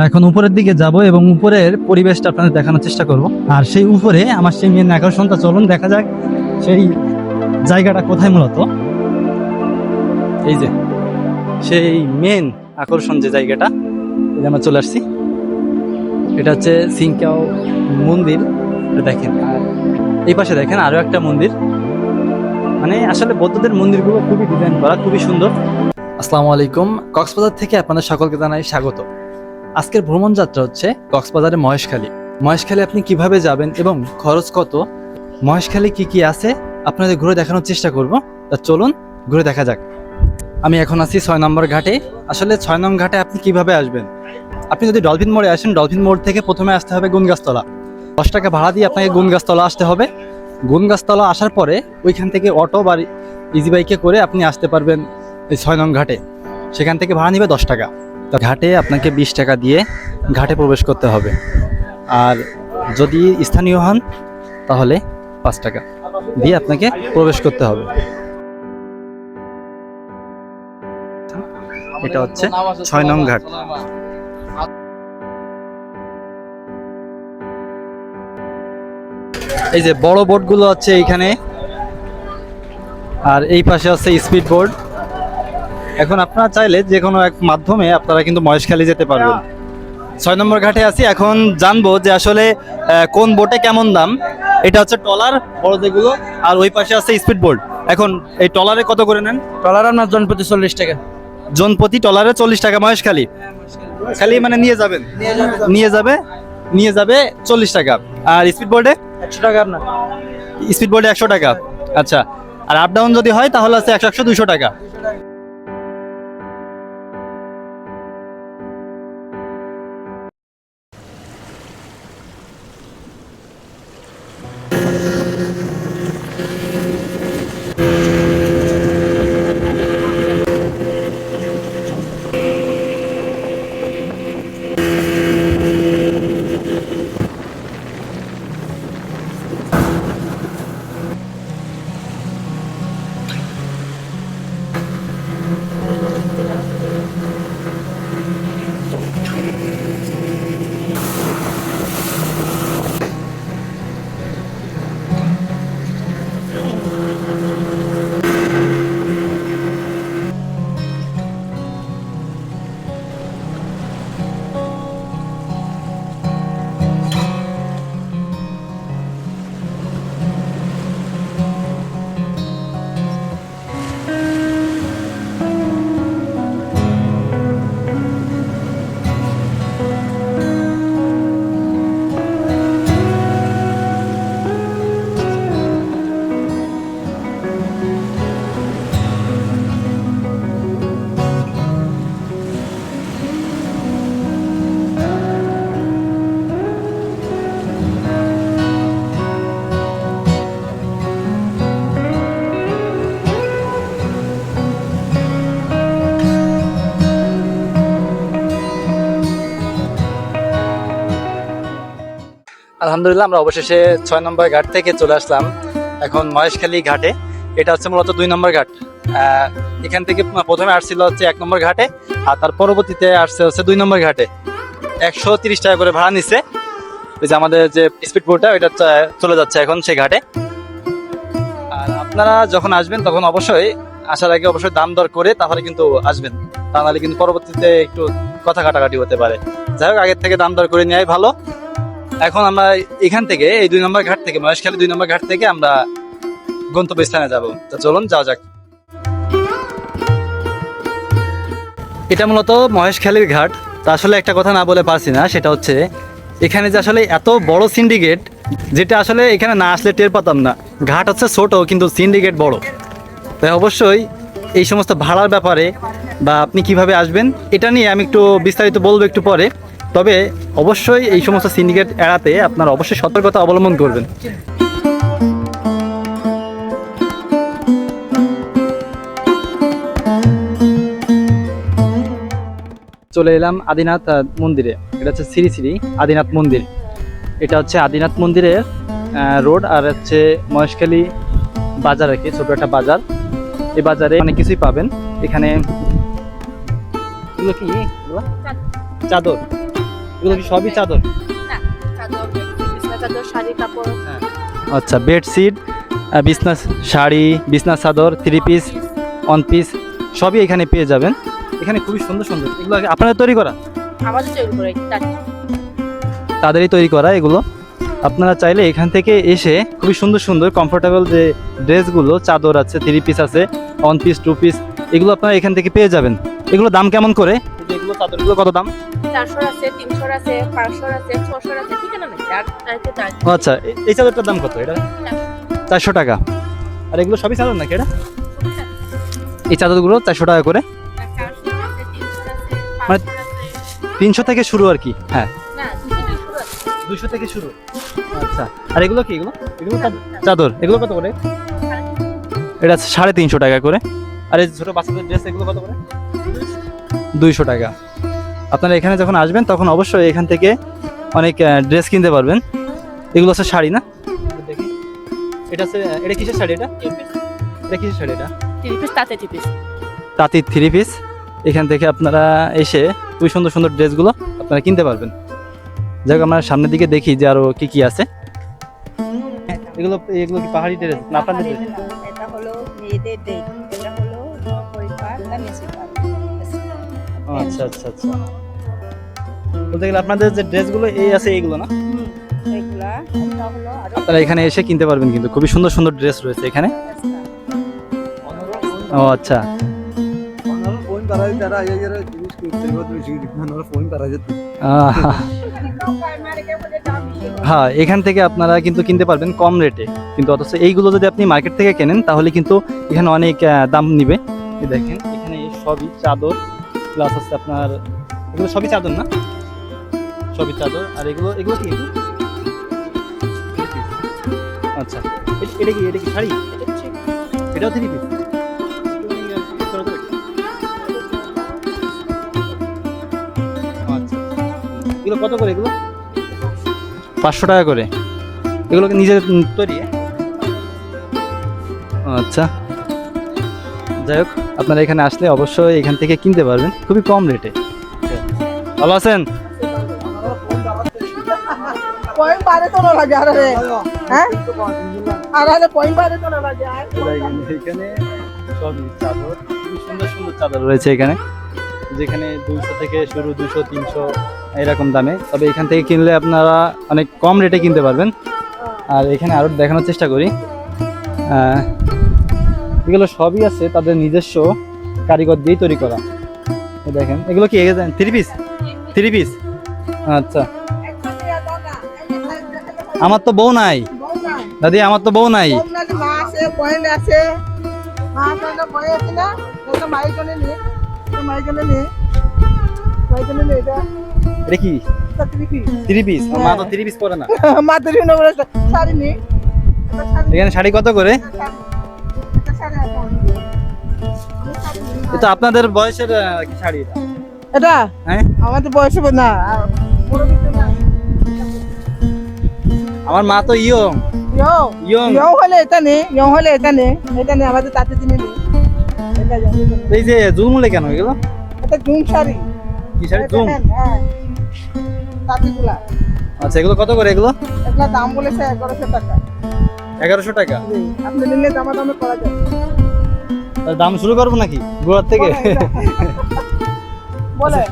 আমরা এখন উপরের দিকে যাব এবং উপরের পরিবেশটা আপনাদের দেখানোর চেষ্টা করব। আর সেই উপরে আমার সেই মেন আকর্ষণটা, চলুন দেখা যাক সেই জায়গাটা কোথায় মূলত। এই যে, সেই মেন আকর্ষণ যে জায়গাটা যে আমরা চলে আসছি। এটা হচ্ছে সিংকাও মন্দির, এটা দেখেন। আর এই পাশে দেখেন আরও একটা মন্দির। মানে আসলে বৌদ্ধদের মন্দিরগুলো খুবই ডিজাইন করা, খুবই সুন্দর। আসসালামু আলাইকুম, কক্সবাজার থেকে আপনাদের সকলকে জানাই স্বাগত। আজকের ভ্রমণ যাত্রা হচ্ছে কক্সবাজারে মহেশখালী। মহেশখালী আপনি কীভাবে যাবেন এবং খরচ কত? মহেশখালী কি কি আছে? আপনাদের ঘুরে দেখানোর চেষ্টা করব। তা চলুন ঘুরে দেখা যাক। আমি এখন আছি ছয় নম্বর ঘাটে। আসলে ছয় নম্বর ঘাটে আপনি কীভাবে আসবেন? আপনি যদি ডলফিন মোড়ে আসেন, ডলফিন মোড় থেকে প্রথমে আসতে হবে গুনগাছতলা। দশ টাকা ভাড়া দিয়ে আপনাকে গুনগাছতলা আসতে হবে। গুনগাছতলা আসার পরে ওইখান থেকে অটো বা ইজি বাইকে করে আপনি আসতে পারবেন এই ছয় নং ঘাটে। সেখান থেকে ভাড়া নিবে দশ টাকা। তো ঘাটে আপনাকে বিশ টাকা দিয়ে ঘাটে প্রবেশ করতে হবে। আর যদি স্থানীয় হন, তাহলে পাঁচ টাকা দিয়ে আপনাকে প্রবেশ করতে হবে। এটা হচ্ছে ছয় নং ঘাট। এই যে বড় বোটগুলো আছে এইখানে, আর এই পাশে আছে স্পিড বোর্ড। এখন আপনারা চাইলে যে কোনো এক মাধ্যমে আপনারা কিন্তু মহেশখালী যেতে পারবেন। ছয় নম্বর ঘাটে আছি এখন জানব যে আসলে কোন বোটে কেমন দাম। এটা হচ্ছে টলার বড় যেগুলো আর ওই পাশে আছে স্পিড বোর্ড এখন এই টলারে কত করে নেন? টলার আপনার জন প্রতি চল্লিশ টাকা। জন প্রতি টলারে চল্লিশ টাকা মহেশখালী? খালি মানে নিয়ে যাবেন? নিয়ে যাবে। নিয়ে যাবে? চল্লিশ টাকা। আর স্পিড বোর্ডে একশো টাকা আপনার। স্পিড বোর্ডে একশো টাকা। আচ্ছা আর আপ ডাউন যদি হয় তাহলে আছে একশো একশো দুশো টাকা। আলহামদুলিল্লাহ, আমরা অবশেষে ছয় নম্বর ঘাট থেকে চলে আসলাম। এখন মহেশখালী ঘাটে। এটা হচ্ছে মূলত দুই নম্বর ঘাট। এখান থেকে প্রথমে আসছিল হচ্ছে এক নম্বর ঘাটে, আর তার পরবর্তীতে আসছে হচ্ছে দুই নম্বর ঘাটে। একশো তিরিশ টাকা করে ভাড়া নিচ্ছে ওই যে আমাদের যে স্পিড বোটটা, ওইটা চলে যাচ্ছে এখন সেই ঘাটে। আর আপনারা যখন আসবেন, তখন অবশ্যই আসার আগে অবশ্যই দাম দর করে তাহলে কিন্তু আসবেন। তা নাহলে কিন্তু পরবর্তীতে একটু কথা কাটাকাটি হতে পারে। যাই হোক, আগের থেকে দাম দর করে নেওয়াই ভালো। এখন আমরা এখান থেকে, এই দুই নম্বর ঘাট থেকে, মহেশখালী দুই নম্বর ঘাট থেকে আমরা গন্তব্যস্থানে যাব। তো চলুন, যাওয়া যাক। এটা মূলত মহেশখালীর ঘাট। তা আসলে একটা কথা না বলে পারছি না, সেটা হচ্ছে এখানে যে আসলে এত বড় সিন্ডিকেট যেটা আসলে এখানে না আসলে টের পাতাম না। ঘাট হচ্ছে ছোট, কিন্তু সিন্ডিকেট বড়। তাই অবশ্যই এই সমস্ত ভাড়ার ব্যাপারে বা আপনি কীভাবে আসবেন, এটা নিয়ে আমি একটু বিস্তারিত বলব একটু পরে। তবে অবশ্যই এই সমস্ত সিন্ডিকেট এড়াতে আপনারা অবশ্যই সতর্কতা অবলম্বন করবেন। চলে এলাম আদিনাথ মন্দিরে। এটা হচ্ছে শ্রী শ্রী আদিনাথ মন্দির। এটা হচ্ছে আদিনাথ মন্দিরের রোড আর হচ্ছে মহেশখালী বাজার আর কি ছোট একটা বাজার। এই বাজারে অনেক কিছুই পাবেন। এখানে এগুলো কি? চাদর। এগুলো কি সবই চাদর? না চাদর বিছনা চাদর শাড়ি কাপড়। আচ্ছা বেডশিট বিছনা শাড়ি বিছনা চাদর থ্রি পিস ওয়ান পিস সবই এখানে পেয়ে যাবেন। এখানে খুবই সুন্দর সুন্দর। এগুলো কি আপনাদের তৈরি করা? আমাদের তৈরি করে তাদেরই তৈরি করা এগুলো। আপনারা চাইলে এখান থেকে এসে খুবই সুন্দর সুন্দর কমফোর্টেবল যে ড্রেসগুলো চাদর আছে থ্রি পিস আছে ওয়ান পিস টু পিস এগুলো আপনারা এখান থেকে পেয়ে যাবেন। এগুলো দাম কেমন করে? এগুলো চাদরগুলো কত দাম? চারশোর আছে তিনশোর আছে পাঁচশোর আছে ছশোর আছে ঠিকানা নেই। আচ্ছা এই চাদরটার দাম কত এটা? চারশো টাকা। আর এগুলো সবই চাদর নাকি এটা? এই চাদরগুলো চারশো টাকা করে? মানে- তিনশো থেকে শুরু আর কি হ্যাঁ। দুশো থেকে শুরু আচ্ছা আর এগুলো কি এগুলো? এগুলো চাদর এগুলো কত করে? এটা সাড়ে তিনশো টাকা করে। আর এই ছোটো বাচ্চাদের ড্রেস এগুলো কত করে? দুইশো টাকা। আপনারা এখানে যখন আসবেন তখন অবশ্যই এখান থেকে অনেক ড্রেস কিনতে পারবেন। এগুলো হচ্ছে শাড়ি না? এটা হচ্ছে এটা কিসের শাড়ি এটা? এটা কিসের শাড়ি এটা? থ্রি পিস তাতে থ্রি পিস তাঁতির থ্রি পিস এখান থেকে আপনারা এসে খুবই সুন্দর সুন্দর ড্রেসগুলো আপনারা কিনতে পারবেন। যাই হোক আমরা সামনের দিকে দেখি যে আরও কি কি আছে। এগুলো এগুলো কি পাহাড়ি ড্রেস না আপনাদের? এটা হলো মেয়েদের এটা হলো ও, আচ্ছা আচ্ছা আচ্ছা। বলতে গেলে আপনাদের যে ড্রেসগুলো এই আছে এইগুলো না? আপনারা এখানে এসে কিনতে পারবেন কিন্তু খুবই সুন্দর সুন্দর ড্রেস রয়েছে এখানে। ও আচ্ছা। হ্যাঁ এখান থেকে আপনারা কিন্তু কিনতে পারবেন কম রেটে। কিন্তু অথচ এইগুলো যদি আপনি মার্কেট থেকে কেনেন তাহলে কিন্তু এখানে অনেক দাম নিবে। দেখেন এখানে সবই চাদর প্লাস হচ্ছে আপনার এগুলো সবই চাদর না? সবই চাদর। আর এগুলো এগুলো কি? আচ্ছা। এটা কি এটা কি শাড়ি? এটাও থ্রি পিস? আচ্ছা এগুলো কত করে এগুলো? পাঁচশো টাকা করে। এগুলো কি নিজের তৈরি? আচ্ছা। যাই হোক আপনারা এখানে আসলে অবশ্যই এখান থেকে কিনতে পারবেন। খুবই কম রেটে ভালো আছেন? না লাগে আরে হ্যাঁ? আর আরে পয়েন্ট বারে তো না লাগে আর এখানে সবই চাদর খুবই সুন্দর সুন্দর চাদর রয়েছে এখানে যেখানে দুইশো থেকে শুরু দুশো তিনশো এরকম দামে। তবে এখান থেকে কিনলে আপনারা অনেক কম রেটে কিনতে পারবেন। আর এখানে আরও দেখানোর চেষ্টা করি। এগুলো সবই আছে তাদের নিজস্ব কারিগর দিয়েই তৈরি করা। দেখেন এগুলো কি থ্রি পিস থ্রি পিস আচ্ছা। আমার তো বউ নাই। দাদি আমার তো বউ নাই। মা আছে পয়েন্ট আছে মা আছে পয়েন্ট আছে না এটা মাই জন্য নে মাই জন্য নে মাই জন্য নে এটা এটা কি? সত্যি কি থ্রি পিস মা তো থ্রি পিস পরে না। মা তো শাড়ি নে এখানে শাড়ি কত করে? এটা আপনাদের বয়সের কি শাড়ি এটা? হ্যাঁ? আমাদের বয়স না। আমার মা তো ইয়ং। ইয়ো? ইয়ং। হলে এটা নে ইয়ো হলে এটা নে এটা নে আমাদের তাতে দিনে নে। এই যে জুলমুলে কেন এগুলো? এটা জুম শাড়ি। কি শাড়ি? জুম? হ্যাঁ। তাঁতিগুলা আচ্ছা এগুলো কত করে এগুলো? এগুলা দাম বলেছে এগারোশো টাকা। এগারোশো টাকা? আপনি নিলে দামা দামে করা যাবে তার দাম শুরু করব নাকি গোড়ার থেকে? বলে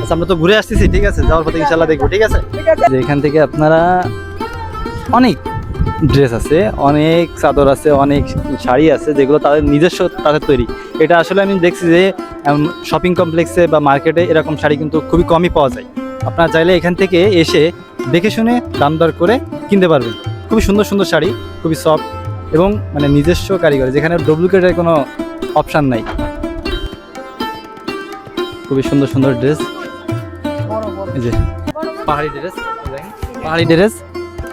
আচ্ছা আমরা তো ঘুরে আসতেছি ঠিক আছে যাওয়ার পথে ইনশাল্লাহ দেখব ঠিক আছে? ঠিক আছে। এখান থেকে আপনারা অনেক ড্রেস আছে, অনেক চাদর আছে, অনেক শাড়ি আছে যেগুলো তাদের নিজস্ব তাদের তৈরি। এটা আসলে আমি দেখছি যে শপিং কমপ্লেক্সে বা মার্কেটে এরকম শাড়ি কিন্তু খুবই কমই পাওয়া যায়। আপনারা চাইলে এখান থেকে এসে দেখে শুনে দাম দর করে কিনতে পারবেন। খুবই সুন্দর সুন্দর শাড়ি, খুবই সফট এবং মানে নিজস্ব কারিগর, যেখানে ডুপ্লিকেটের কোনো অপশান নাই। খুবই সুন্দর সুন্দর ড্রেস পাহাড়ি ড্রেস পাহাড়ি ড্রেস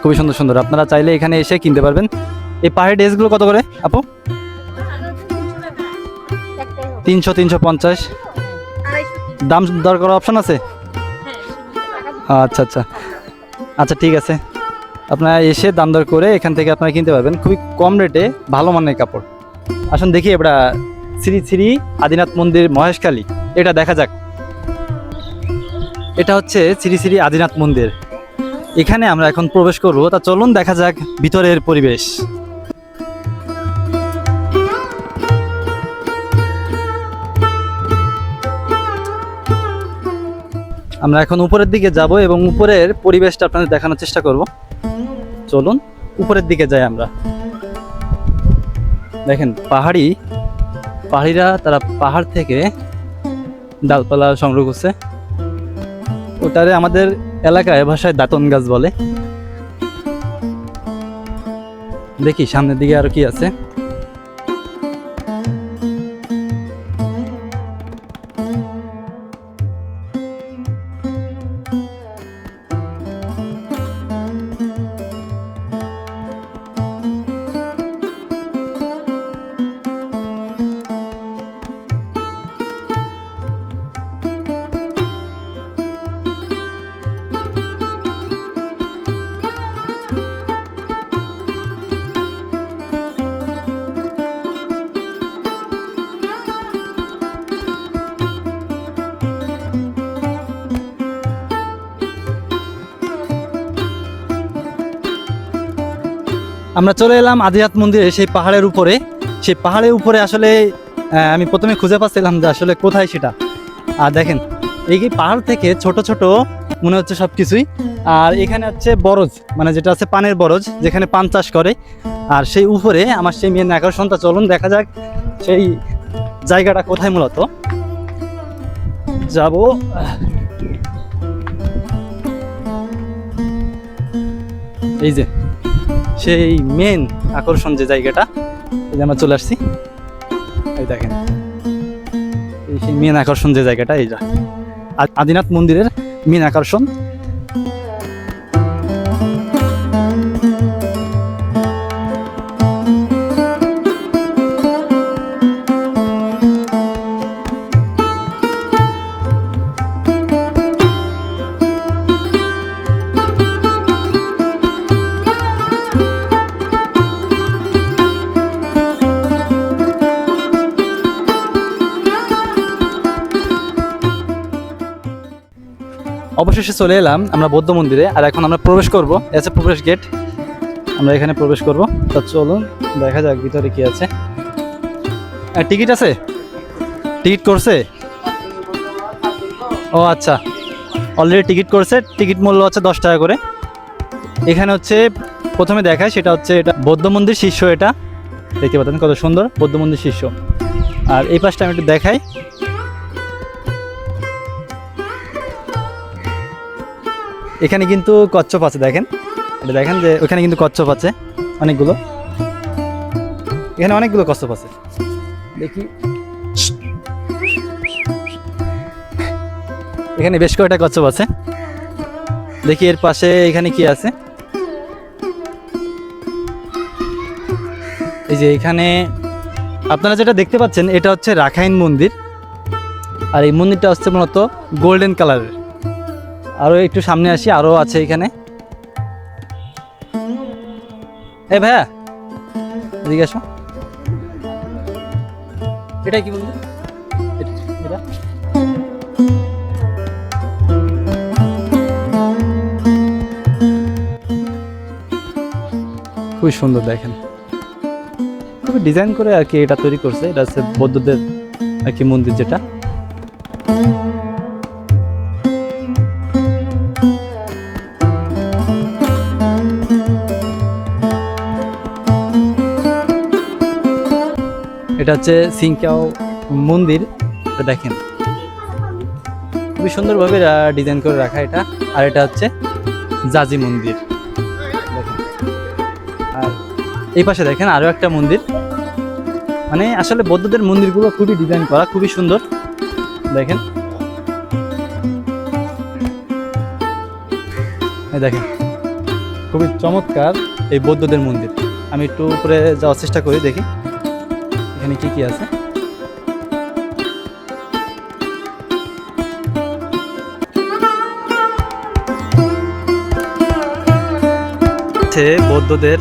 খুবই সুন্দর সুন্দর। আপনারা চাইলে এখানে এসে কিনতে পারবেন। এই পাহাড়ি ড্রেসগুলো কত করে, আপু? তিনশো তিনশো পঞ্চাশ। দাম, দর করার অপশন আছে? আচ্ছা আচ্ছা। আচ্ছা ঠিক আছে। আপনারা এসে দাম দর করে এখান থেকে আপনারা কিনতে পারবেন। খুবই কম রেটে ভালো মানের কাপড়। আসুন দেখি এবার শ্রী শ্রী আদিনাথ মন্দির মহেশখালী। এটা দেখা যাক। এটা হচ্ছে শ্রী শ্রী আদিনাথ মন্দির। এখানে আমরা এখন প্রবেশ করব। তা চলুন দেখা যাক ভিতরের পরিবেশ। আমরা এখন উপরের দিকে যাব এবং উপরের পরিবেশটা আপনাদের দেখানোর চেষ্টা করব। চলুন উপরের দিকে যাই আমরা। দেখেন, পাহাড়ি, পাহাড়িরা তারা পাহাড় থেকে ডালপালা সংগ্রহ করছে। ওটারে আমাদের এলাকায় ভাষায় দাঁতন গাছ বলে। দেখি সামনের দিকে আরও কি আছে। আমরা চলে এলাম আদিনাথ মন্দিরে, সেই পাহাড়ের উপরে। সেই পাহাড়ের উপরে আসলে আমি প্রথমে খুঁজে পাচ্ছিলাম যে আসলে কোথায় সেটা। আর দেখেন, এই পাহাড় থেকে ছোট ছোট মনে হচ্ছে সব কিছুই আর এখানে হচ্ছে বরজ মানে যেটা আছে পানের বরজ, যেখানে পান চাষ করে। আর সেই উপরে আমার সেই মেয়ের আকর্ষণটা, চলুন দেখা যাক সেই জায়গাটা কোথায় মূলত। যাব। এই যে সেই মেন আকর্ষণ যে জায়গাটা, এই যে আমরা চলে আসছি। এই দেখেন, এই সেই মেন আকর্ষণ যে জায়গাটা, এই আদিনাথ মন্দিরের মেন আকর্ষণ অবশেষে চলে এলাম আমরা বৌদ্ধ মন্দিরে, আর এখন আমরা প্রবেশ করব। এসে প্রবেশ গেট আমরা এখানে প্রবেশ করব। তা চলুন, দেখা যাক ভিতরে কি আছে। টিকিট আছে? টিকিট করছে? ও আচ্ছা। অলরেডি টিকিট করছে। টিকিট মূল্য হচ্ছে দশ টাকা করে। এখানে হচ্ছে, প্রথমে দেখায়, সেটা হচ্ছে এটা বৌদ্ধ মন্দির শীর্ষ এটা। দেখতে পাচ্ছেন কত সুন্দর বৌদ্ধ মন্দির শীর্ষ। আর এই পাশটা আমি একটু দেখাই। এখানে কিন্তু কচ্ছপ আছে, দেখেন। এটা দেখেন যে ওখানে কিন্তু কচ্ছপ আছে, অনেকগুলো। এখানে অনেকগুলো কচ্ছপ আছে। দেখি। এখানে বেশ কয়েকটা কচ্ছপ আছে। দেখি এর পাশে এখানে কি আছে। এই যে এখানে আপনারা যেটা দেখতে পাচ্ছেন, এটা হচ্ছে রাখাইন মন্দির। আর এই মন্দিরটা হচ্ছে মূলত গোল্ডেন কালারের। আরও একটু সামনে আসি, আরও আছে এখানে। এ ভাইয়া, এদিকে আসো। এটা কি এটা খুবই সুন্দর দেখেন। খুবই ডিজাইন করে আর কি এটা তৈরি করছে। এটা হচ্ছে বৌদ্ধদের আর কি মন্দির যেটা। এটা হচ্ছে সিংকাও মন্দির। দেখেন, খুবই সুন্দরভাবে ডিজাইন করে রাখা এটা। আর এটা হচ্ছে জাজি মন্দির। আর এই পাশে দেখেন আরও একটা মন্দির। মানে আসলে বৌদ্ধদের মন্দিরগুলো খুবই ডিজাইন করা, খুবই সুন্দর। দেখেন। দেখেন, খুবই চমৎকার এই বৌদ্ধদের মন্দির। আমি একটু উপরে যাওয়ার চেষ্টা করি, দেখি। এখানে কি কি আছে হচ্ছে বৌদ্ধদের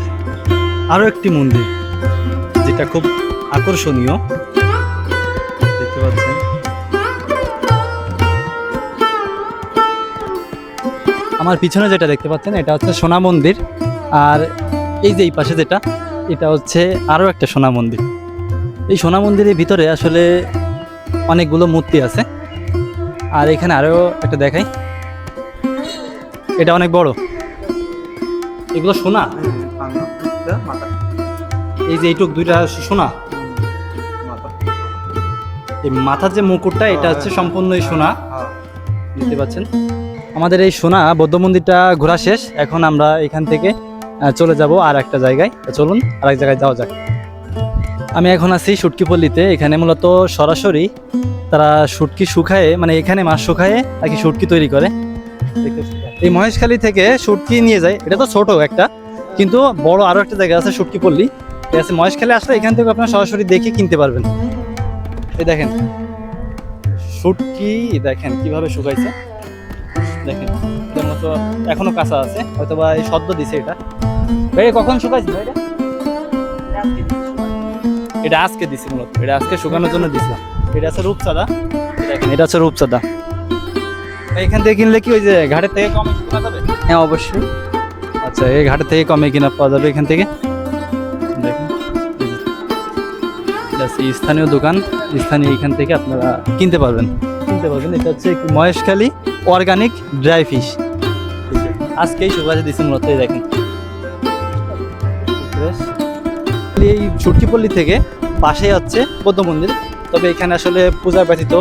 আরও একটি মন্দির, যেটা খুব আকর্ষণীয়। দেখতে পাচ্ছেন। আমার পিছনে যেটা দেখতে পাচ্ছেন, এটা হচ্ছে সোনা মন্দির। আর এই যে এই পাশে যেটা, এটা হচ্ছে আরও একটা সোনা মন্দির। এই সোনা মন্দিরের ভিতরে আসলে অনেকগুলো মূর্তি আছে। আর এখানে আরও একটা দেখাই। এটা অনেক বড়। এগুলো সোনা? এই যে এইটুক দুইটা সোনা? এই মাথার যে মুকুটটা, এটা হচ্ছে সম্পূর্ণই সোনা। হ্যাঁ দেখতে পাচ্ছেন? আমাদের এই সোনা বৌদ্ধ মন্দিরটা ঘোরা শেষ। এখন আমরা এখান থেকে চলে যাব আর একটা জায়গায়। চলুন আর এক জায়গায় যাওয়া যাক। আমি এখন আছি শুটকিপল্লিতে। এখানে মূলত সরাসরি তারা শুটকি শুকায়ে মানে এখানে মাছ শুকায়ে আর কি শুটকি তৈরি করে। এই মহেশখালী থেকে শুটকি নিয়ে যায়। এটা তো ছোট একটা, কিন্তু বড় আরও একটা জায়গা আছে শুটকিপল্লি। ঠিক আছে মহেশখালী, আসলে এখান থেকে আপনারা সরাসরি দেখে কিনতে পারবেন। এই দেখেন, শুটকি, দেখেন কীভাবে শুকাইছে। দেখেন মতো এখনও কাঁচা আছে হয়তো বা এই সদ্য দিছে এটা। কখন শুকাইছে? এটা? এটা আজকে দিছি মূলত। এটা আজকে শুকানোর জন্য দিছিলাম। এটা আছে রূপচাঁদা। এটা আছে রূপচাঁদা। এখান থেকে কিনলে কি ওই যে ঘাটের থেকে কমে কিনা যাবে? হ্যাঁ অবশ্যই। আচ্ছা এই ঘাটের থেকে কমে কিনা পাওয়া যাবে এখান থেকে? দেখুন। স্থানীয় দোকান। স্থানীয় এখান থেকে আপনারা কিনতে পারবেন। কিনতে পারবেন। এটা হচ্ছে মহেশখালী অর্গানিক ড্রাই ফিশ। আজকেই সুগাজে দিচ্ছে মূলত এই দেখেন। এই ছুটকিপল্লি থেকে পাশে হচ্ছে বৌদ্ধ মন্দির। তবে এখানে আসলে পূজা ব্যতীত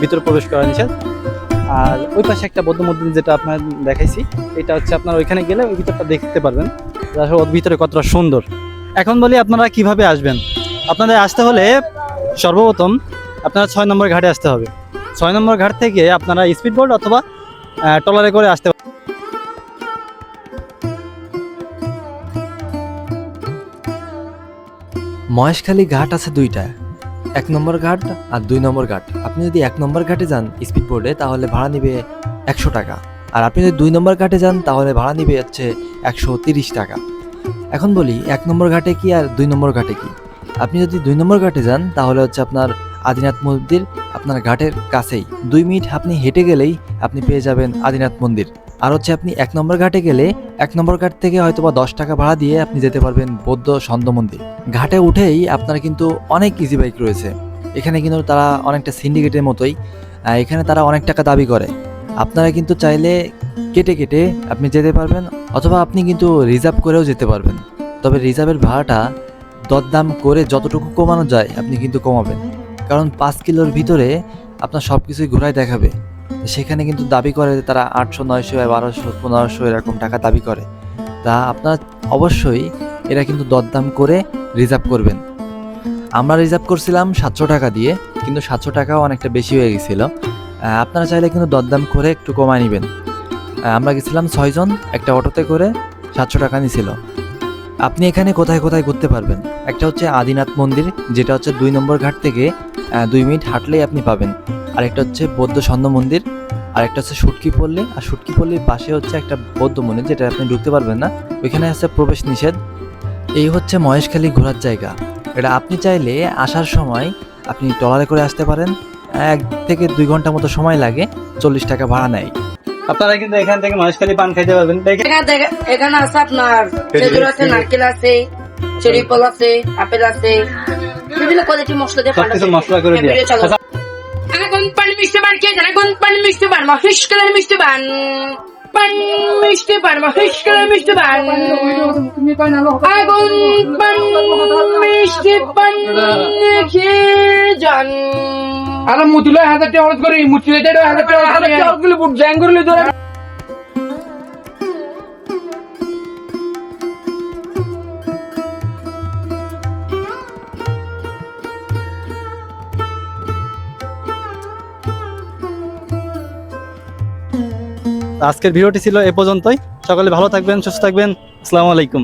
ভিতরে প্রবেশ করা নিষেধ। আর ওই পাশে একটা বৌদ্ধ মন্দির যেটা আপনার দেখাইছি, এটা হচ্ছে আপনার ওইখানে গেলে ওই ভিতরটা দেখতে পারবেন। আসলে ওর ভিতরে কতটা সুন্দর। এখন বলি আপনারা কীভাবে আসবেন? আপনাদের আসতে হলে সর্বপ্রথম আপনারা ছয় নম্বর ঘাটে আসতে হবে। ছয় নম্বর ঘাট থেকে আপনারা স্পিড বোর্ড অথবা ট্রলারে করে আসতে মহেশখালী ঘাট আছে দুইটা। এক নম্বর ঘাট আর দুই নম্বর ঘাট। আপনি যদি এক নম্বর ঘাটে যান স্পিড বোর্ডে, তাহলে ভাড়া নিবে একশো টাকা। আর আপনি যদি দুই নম্বর ঘাটে যান, তাহলে ভাড়া নিবে হচ্ছে একশো তিরিশ টাকা। এখন বলি, এক নম্বর ঘাটে কি আর দুই নম্বর ঘাটে কি? আপনি যদি দুই নম্বর ঘাটে যান, তাহলে হচ্ছে আপনার আদিনাথ মন্দির আপনার ঘাটের কাছেই। দুই মিনিট আপনি হেঁটে গেলেই আপনি পেয়ে যাবেন আদিনাথ মন্দির। আর হচ্ছে আপনি এক নম্বর ঘাটে গেলে এক নম্বর ঘাট থেকে হয়তো বা দশ টাকা ভাড়া দিয়ে আপনি যেতে পারবেন বৌদ্ধ সন্দ মন্দির। ঘাটে উঠেই আপনার কিন্তু অনেক ইজি বাইক রয়েছে। এখানে কিন্তু তারা অনেকটা সিন্ডিকেটের মতোই এখানে তারা অনেক টাকা দাবি করে। আপনারা কিন্তু চাইলে কেটে কেটে আপনি যেতে পারবেন অথবা আপনি কিন্তু রিজার্ভ করেও যেতে পারবেন। তবে রিজার্ভের ভাড়াটা দরদাম করে যতটুকু কমানো যায় আপনি কিন্তু কমাবেন। কারণ পাঁচ কিলোর ভিতরে আপনার সব কিছুই ঘোরায় দেখাবে। সেখানে কিন্তু দাবি করে যে তারা আটশো, নয়শো বারোশো, পনেরোশো এরকম টাকা দাবি করে। তা আপনার অবশ্যই এরা কিন্তু দরদাম করে রিজার্ভ করবেন। আমরা রিজার্ভ করছিলাম সাতশো টাকা দিয়ে, কিন্তু সাতশো টাকাও অনেকটা বেশি হয়ে গেছিল। আপনারা চাইলে কিন্তু দরদাম করে একটু কমায় নেবেন। আমরা গেছিলাম ছয়জন একটা অটোতে করে সাতশো টাকা নিছিল। আপনি এখানে কোথায় কোথায় ঘুরতে পারবেন? একটা হচ্ছে আদিনাথ মন্দির, যেটা হচ্ছে দুই নম্বর ঘাট থেকে দুই মিনিট হাঁটলেই আপনি পাবেন। আর একটা হচ্ছে বৌদ্ধ স্বর্ণ মন্দির আর একটা হচ্ছে সুটকি পল্লী আর সুটকি পল্লীর পাশে হচ্ছে একটা বৌদ্ধ মন্দির যেটা আপনি ঢুকতে পারবেন না। ওইখানে আছে প্রবেশ নিষেধ। এই হচ্ছে মহেশখালী ঘোরার জায়গা। এটা আপনি চাইলে আসার সময় আপনি ট্রলারে করে আসতে পারেন। এক থেকে দুই ঘণ্টা মতো সময় লাগে চল্লিশ টাকা ভাড়া নেয়। আপনারা কিন্তু এখান থেকে মহেশখালী পান খাইতে পারবেন। এখানে এখানে আছে আপনার খেজুর আছে নারকেল আছে চেরি ফল আছে আপেল আছে। বিভিন্ন কোয়ালিটি মশলা দিয়ে পান সবকিছু আছে। মশলা করে দিয়ে। এখন পান মিষ্টি পান কে জানে কোন পান মিষ্টি পান মহেশ কালার মিষ্টি পান পান মিষ্টি পান মহেশ কালার মিষ্টি পান আগুন পান মিষ্টি পান খেয়ে যান আরে মুতুলে হাজার টাকা খরচ করি মুতুলে হাজার টাকা করি বুট জ্যাং করলে ধরে আজকের ভিডিওটি ছিল এ পর্যন্তই। সকলে ভালো থাকবেন সুস্থ থাকবেন। আসসালামু আলাইকুম।